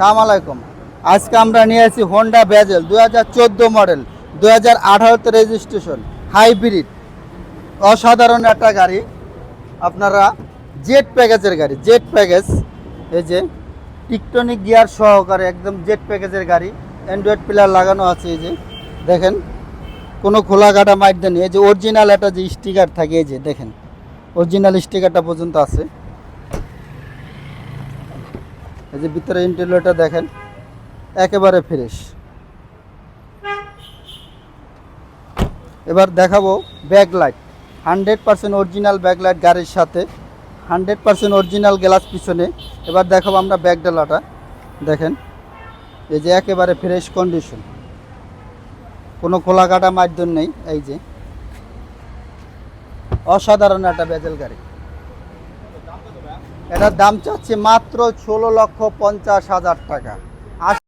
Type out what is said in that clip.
সালাম আলাইকুম। আজকে আমরা নিয়ে আসি হোন্ডা ব্যাজেল দু হাজার চোদ্দ মডেল দু হাজার আঠারোতে রেজিস্ট্রেশন হাইব্রিড অসাধারণ একটা গাড়ি। আপনারা জেট প্যাকেজের গাড়ি জেট প্যাকেজ এই যে টিকটনিক গিয়ার সহকারে একদম জেট প্যাকেজের গাড়ি অ্যান্ড্রয়েড প্লেয়ার লাগানো আছে এই যে, দেখেন। কোনো খোলা কাটা মাইট দেয়নি এই যে অরিজিনাল একটা যে স্টিকার থাকে, এই যে দেখেন। অরিজিনাল স্টিকারটা পর্যন্ত আছে। এই যে ভিতরে ইন্টেরিয়রটা দেখেন, একেবারে ফ্রেশ এবার দেখাবো backlight hundred percent original backlight গাড়ির সাথে হান্ড্রেড পার্সেন্ট অরিজিনাল গ্লাস পিছনে। এবার দেখাবো আমরা ব্যাক ডালাটা দেখেন, এই যে একেবারে ফ্রেশ কন্ডিশন কোনো খোলা কাটা মাধ্যম নেই, এই যে। অসাধারণ একটা বেজেল গাড়ি। এটার দাম চাচ্ছে মাত্র ষোলো লক্ষ পঞ্চাশ হাজার টাকা।